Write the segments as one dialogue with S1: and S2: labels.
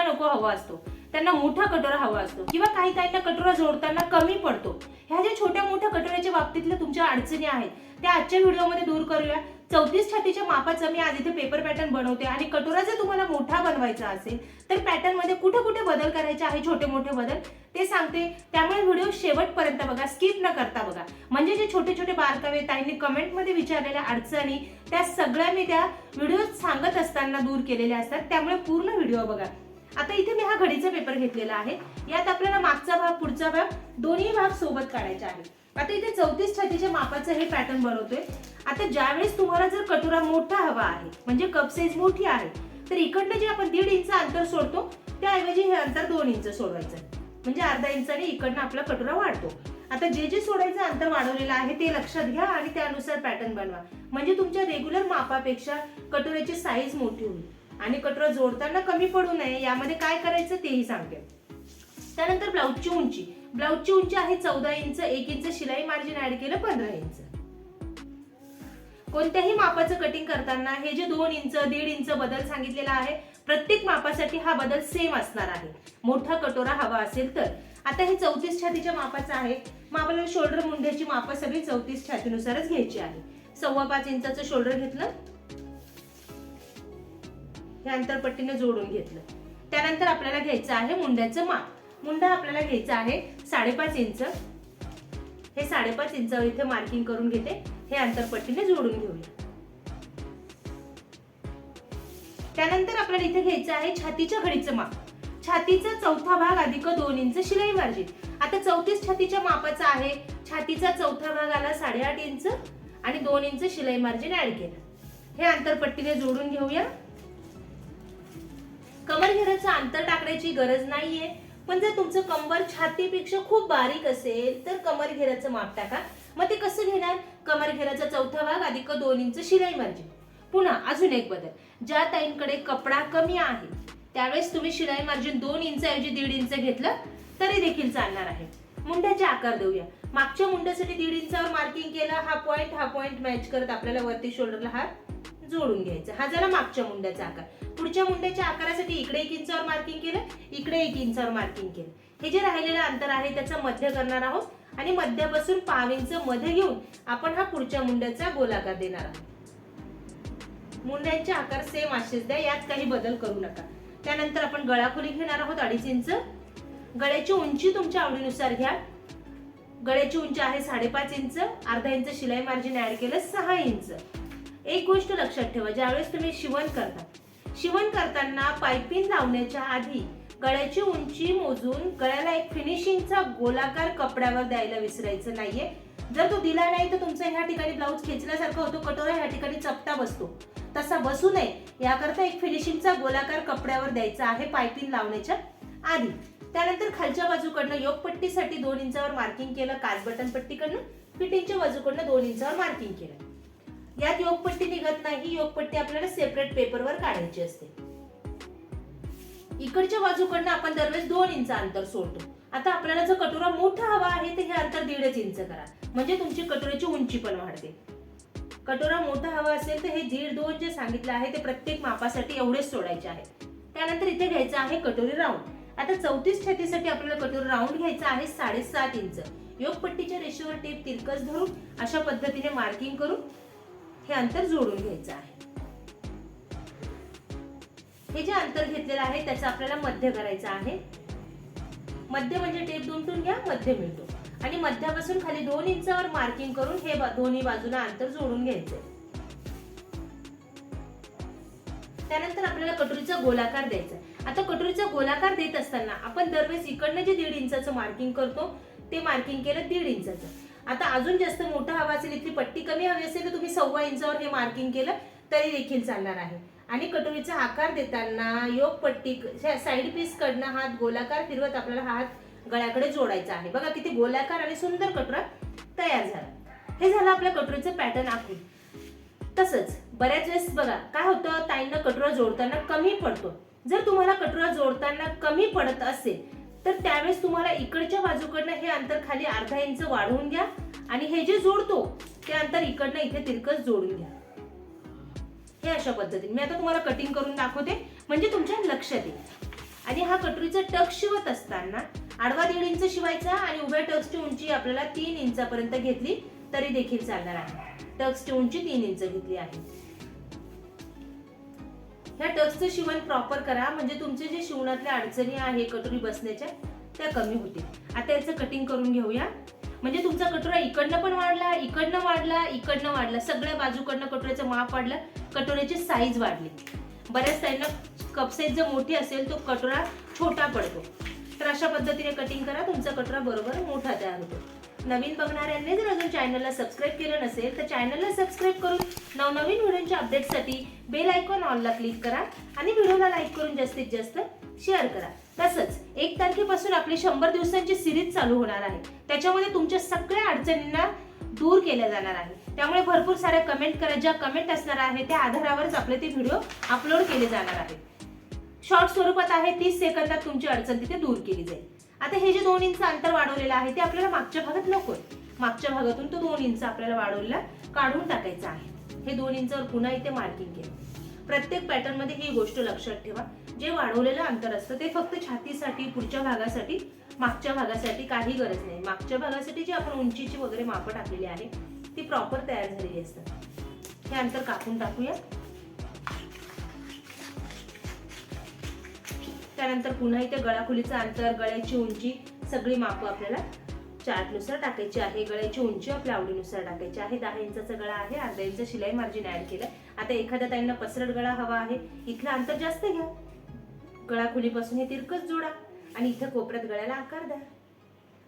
S1: मोठा नको हवा असतो. त्यांना मोठा कटोरा हवा असतो. किंवा काही काहींना कटोरा जोडताना कमी पडतो. ह्या ज्या छोट्या मोठ्या कटोऱ्याच्या बाबतीतल्या तुमच्या अडचणी आहेत त्या आजच्या व्हिडिओमध्ये दूर करूया. चौतीस छातीच्या मापाचं मी आज इथे पेपर पॅटर्न बनवते आणि कटोरा जर तुम्हाला मोठा बनवायचा असेल तर पॅटर्नमध्ये कुठे कुठे बदल करायचे आहे छोटे मोठे बदल ते सांगते. त्यामुळे व्हिडिओ शेवटपर्यंत बघा स्किप न करता बघा. म्हणजे जे छोटे छोटे बारकावे ताईंनी कमेंटमध्ये विचारलेल्या अडचणी त्या सगळ्या मी त्या व्हिडिओ सांगत असताना दूर केलेल्या असतात. त्यामुळे पूर्ण व्हिडिओ बघा. आता इथे मी हा घडीचा पेपर घेतलेला आहे. यात आपल्याला मागचा भाग पुढचा भाग दोन्ही भाग सोबत काढायचे आहे आता इथे चौतीस छातीच्या मापाचं हे पॅटर्न बनवतोय. आता ज्यावेळेस तुम्हाला जर कटोरा मोठा हवा आहे म्हणजे कप साईज मोठी आहे तर इकडनं जे आपण दीड इंच अंतर सोडतो त्याऐवजी हे अंतर दोन इंच सोडवायचं म्हणजे अर्धा इंचाने इकडनं आपला कटोरा वाढतो. आता जे जे सोडायचं अंतर वाढवलेलं आहे ते लक्षात घ्या आणि त्यानुसार पॅटर्न बनवा. म्हणजे तुमच्या रेग्युलर मापापेक्षा कटोऱ्याची साईज मोठी होईल. आणि कटोरा जोडताना कमी पडू नये यामध्ये काय करायचं तेही सांगते. त्यानंतर ब्लाऊजची उंची. ब्लाऊजची उंची आहे चौदा इंच एक इंच शिलाई मार्जिन ऍड केलं पंधरा इंच. कोणत्याही मापाचं कटिंग करताना हे जे दोन इंच दीड इंच बदल सांगितलेला आहे प्रत्येक मापासाठी हा बदल सेम असणार आहे. मोठा कटोरा हवा असेल तर. आता हे चौतीस छातीच्या मापाचं आहे. मग आपल्याला शोल्डर मुंड्याची मापं सगळी चौतीस छातीनुसारच घ्यायची आहे. सव्वा पाच इंचाचं शोल्डर घेतलं हे अंतरपट्टीने जोडून घेतलं. त्यानंतर आपल्याला घ्यायचं आहे मुंड्याचं माप. मुंडा आपल्याला घ्यायचा आहे साडेपाच इंच. हे साडेपाच इंच इथे मार्किंग करून घेते. हे अंतरपट्टीने जोडून घेऊया. त्यानंतर आपल्याला इथे घ्यायचं आहे छातीच्या घडीचं माप. छातीचा चौथा भाग अधिक दोन इंच शिलाई मार्जिन. आता चौतीस छातीच्या मापाचा आहे. छातीचा चौथा भाग आला साडेआठ इंच आणि दोन इंच शिलाई मार्जिन ऍड केलं. हे अंतरपट्टीने जोडून घेऊया. कमर अंतर टाकण्याची गरज नाहीये. पण जर तुमचं कंबर छातीपेक्षा खूप बारीक असेल तर कमर घेराचं माप टाका. मग ते कसं घेणार? कमर घेराचा चौथा भाग अधिक दोन इंच शिलाई मार्जिन. पुन्हा अजून एक बदल. ज्या ताईंकडे कपडा कमी आहे त्यावेळेस तुम्ही शिलाई मार्जिन दोन इंच ऐवजी दीड इंच घेतलं तरी देखील चालणार आहे. मुंड्याचे आकार देऊया. मागच्या मुंड्यासाठी दीड इंचावर मार्किंग केलं हा पॉइंट हा पॉइंट मॅच करत आपल्याला वरती शोल्डरला हात जोडून घ्यायचा. हा झाला मागच्या मुंड्याचा आकार. पुढच्या मुंड्याच्या आकारासाठी इकडे एक इंचावर मार्किंग केलं इकडे एक इंचावर मार्किंग केलं. हे जे राहिलेलं अंतर आहे त्याचं मध्य करणार आहोत आणि मध्यापासून पाव इंच मध्ये घेऊन आपण हा पुढच्या मुंड्याचा गोलाकार देणार आहोत. मुंड्यांचे आकार सेम असेच द्या यात काही बदल करू नका. त्यानंतर आपण गळा खोली घेणार आहोत अडीच इंच गळ्याची उंची तुमच्या आवडीनुसार घ्या. गळ्याची उंची आहे साडेपाच इंच अर्धा इंच शिलाई मार्जिन ऍड केलं सहा इंच एक गोष्ट लक्षात ठेवा ज्यावेळेस तुम्ही शिवण करता शिवण करताना पायपिंग लावण्याच्या आधी गळ्याची उंची मोजून गळ्याला एक फिनिशिंगचा गोलाकार कपड्यावर द्यायला विसरायचं नाहीये. जर तो दिला नाही तर तुमचा ह्या ठिकाणी ब्लाऊज खेचल्यासारखा होतो कटोरा ह्या ठिकाणी चपटा बसतो. तसा बसू नये याकरता एक फिनिशिंगचा गोलाकार कपड्यावर द्यायचा आहे पायपिन लावण्याच्या आधी. त्यानंतर खालच्या बाजूकडनं योगपट्टीसाठी दोन इंचावर मार्किंग केलं काच बटन पट्टीकडनं फिटिंगच्या बाजूकडनं दोन इंचावर मार्किंग केलं. यात योगपट्टी निघत नाही योगपट्टी आपल्याला सेपरेट पेपरवर काढायची असते. इकडच्या बाजूकडनं आपण दरवेळेस दोन इंच अंतर सोडतो. आता आपल्याला जर कटोरा मोठा हवा आहे तर हे अंतर दीडच इंच करा. म्हणजे तुमची कटोऱ्याची उंची पण वाढते. कटोरा मोठा हवा असेल तर हे दीड दोन जे सांगितलं आहे ते प्रत्येक मापासाठी एवढेच सोडायचे आहे. त्यानंतर इथे घ्यायचं आहे कटोरी राऊंड आता चौतीस छातीसाठी आपल्याला कटोरी राऊंड घ्यायचा आहे साडेसात इंच. योगपट्टीच्या रेषेवर टेप तिरकस धरून अशा पद्धतीने मार्किंग करून हे अंतर जोडून घ्यायचं आहे. हे जे अंतर घेतलेलं आहे त्याचं आपल्याला मध्य करायचं आहे. मध्य म्हणजे टेप दुमटून घ्या मध्य मिळतो. आणि मध्यापासून खाली दोन इंचावर मार्किंग करून हे दोन्ही बाजूला अंतर जोडून घ्यायचंय त्यानंतर आपल्याला कटोरीचा गोलाकार द्यायचा आता कटोरीचा गोलाकार देत असताना आपण दरवेळेस इकडनं जे दीड इंचाचं मार्किंग करतो ते मार्किंग केलं दीड इंचाचं. आता अजून जास्त मोठा हवा असेल इथली पट्टी कमी हवी असेल तर तुम्ही सव्वा इंचावर हे मार्किंग केलं तरी देखील चालणार आहे. आणि कटोरीचा आकार देताना योग पट्टी साईड पीस कडनं हात गोलाकार फिरवत आपल्याला हात गळ्याकडे जोडायचा आहे. बघा किती गोलाकार आणि सुंदर कटोरा तयार झाला. हे झालं आपल्या कटोरीचं पॅटर्न आखून. तसंच बऱ्याच वेळेस बघा काय होतं? ताईंना कटोरा जोडताना कमी पडतो. जर तुम्हाला कटोरा जोडताना कमी पडत असेल तर त्यावेळेस तुम्हाला इकडच्या बाजूकडनं हे अंतर खाली अर्धा इंच वाढवून घ्या. आणि हे जे जोडतो ते अंतर इकडनं इथे तिरकस जोडून घ्या. हे अशा पद्धतीने. मी आता तुम्हाला कटिंग करून दाखवते. म्हणजे तुमच्या लक्षात येईल आणि हा कटोरीचा टक शिवत असताना आडवा दीड इंच शिवायचा आणि उभ्या टक्सची उंची आपल्याला तीन इंचापर्यंत घेतली तरी देखील चालणार आहे. टक्सची उंची तीन इंच घेतली आहे. ह्या टक्सचं शिवण प्रॉपर करा. म्हणजे तुमचे जे शिवणातल्या अडचणी आहे कटोरी बसण्याच्या त्या कमी होतील. आता याचं कटिंग करून घेऊया. म्हणजे तुमचा कटोरा इकडनं पण वाढला इकडनं वाढला इकडनं वाढला. सगळ्या बाजूकडनं कटोऱ्याचं माप वाढलं कटोऱ्याची साईज वाढली. बऱ्याच साईडनं कप साईज जर मोठी असेल तो कटोरा छोटा पडतो. तर अशा पद्धतीने कटिंग करा. तुमचा कटोरा बरोबर मोठा तयार होतो. नवीन बघणाऱ्यांनी जर अजून चॅनलला सबस्क्राईब केलं नसेल तर चॅनलला सबस्क्राईब करून नवनवीन व्हिडिओच्या अपडेटसाठी बेल आयकॉन ऑनला क्लिक करा आणि व्हिडिओला लाईक करून जास्तीत जास्त शेअर करा. तसंच एक तारखेपासून आपली शंभर दिवसांची सिरीज चालू होणार आहे. त्याच्यामध्ये तुमच्या सगळ्या अडचणींना दूर केल्या जाणार आहे. त्यामुळे भरपूर साऱ्या कमेंट करा. ज्या कमेंट असणार आहे त्या आधारावरच आपले ते व्हिडिओ अपलोड केले जाणार आहेत शॉर्ट स्वरूपात आहे तीस सेकंदात तुमची अडचण तिथे दूर केली जाईल. आता हे जे दोन इंच अंतर वाढवलेलं आहे ते आपल्याला मागच्या भागात नकोय मागच्या भागातून तो दोन इंच आपल्याला वाढवलेला काढून टाकायचा आहे. हे दोन इंचावर पुन्हा इथे मार्किंग केलं प्रत्येक पॅटर्नमध्ये ही गोष्ट लक्षात ठेवा. जे वाढवलेलं अंतर असतं ते फक्त छातीसाठी पुढच्या भागासाठी मागच्या भागासाठी काही गरज नाही. मागच्या भागासाठी जी आपण उंचीची वगैरे मापं टाकलेली आहे ती प्रॉपर तयार झालेली असतात. हे अंतर कापून टाकूया. त्यानंतर पुन्हा इथे गळाखोलीचं अंतर गळ्याची उंची सगळी मापं आपल्याला चार्टनुसार टाकायची आहे. गळ्याची उंची आपल्या आवडीनुसार टाकायची आहे. दहा इंचाचा गळा आहे. अर्धा इंच शिलाई मार्जिन ऍड केलं. आता एखाद्या ताईंना पसरट गळा हवा आहे. इथलं अंतर जास्त घ्या. गळाखोलीपासून हे तिरकच जोडा आणि इथे कोपऱ्यात गळ्याला आकार द्या.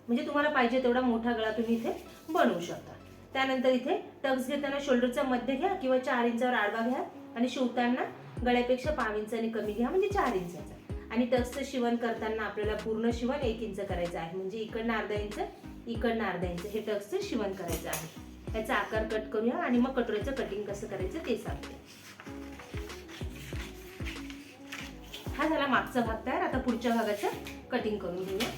S1: म्हणजे तुम्हाला पाहिजे तेवढा मोठा गळा तुम्ही इथे बनवू शकता. त्यानंतर इथे टक्स घेताना शोल्डरचा मध्य घ्या किंवा चार इंचावर आडवा घ्या आणि शिवताना गळ्यापेक्षा पाव इंचाने कमी घ्या. म्हणजे चार इंचाचा. आणि तसं शिवण करताना आपल्याला पूर्ण शिवण एक इंच करायचं आहे. म्हणजे इकडनं अर्धा इंच इकडनं अर्धा इंच. हे टक्सचं शिवण करायचं आहे. याचा आकार कट करूया आणि मग कटोऱ्याचं कटिंग कसं करायचं ते सांगते. हा झाला मागचा भाग तयार. आता पुढच्या भागाचं कटिंग करून घेऊया.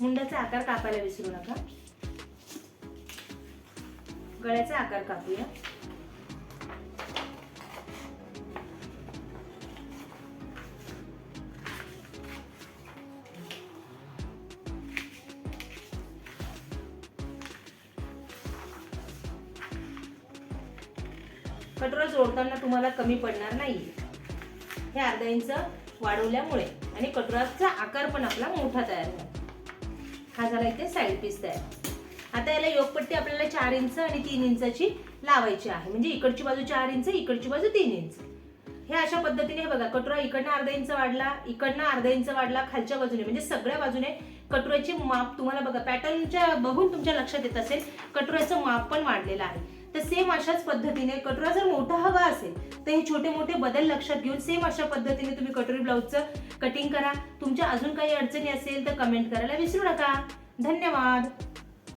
S1: मुंडाचा आकार कापायला विसरू नका. गळ्याचा आकार कापूया. कटोरा जोडताना तुम्हाला कमी पडणार नाही. हे अर्धा इंच वाढवल्यामुळे आणि कटोराचा आकार पण आपला मोठा तयार होतो हा झाला इथे साईड पीस तयार. आता याला योगपट्टी आपल्याला चार इंच आणि तीन इंचाची लावायची आहे. म्हणजे इकडची बाजू चार इंच इकडची बाजू तीन इंच. हे अशा पद्धतीने बघा कटोरा इकडनं अर्धा इंच वाढला इकडनं अर्धा इंच वाढला खालच्या बाजूने म्हणजे सगळ्या बाजूने कटोऱ्याची माप तुम्हाला बघा पॅटर्नच्या बघून तुमच्या लक्षात येत असेल कटोऱ्याचं माप पण वाढलेलं आहे. तर सेम अशाच पद्धतीने कटोरा जर मोठा हवा असेल तर हे छोटे मोठे बदल लक्षात घेऊन सेम अशा पद्धतीने तुम्ही कटोरी ब्लाऊजचं कटिंग करा. तुमच्या अजून काही अडचणी असेल तर कमेंट करायला विसरू नका. धन्यवाद.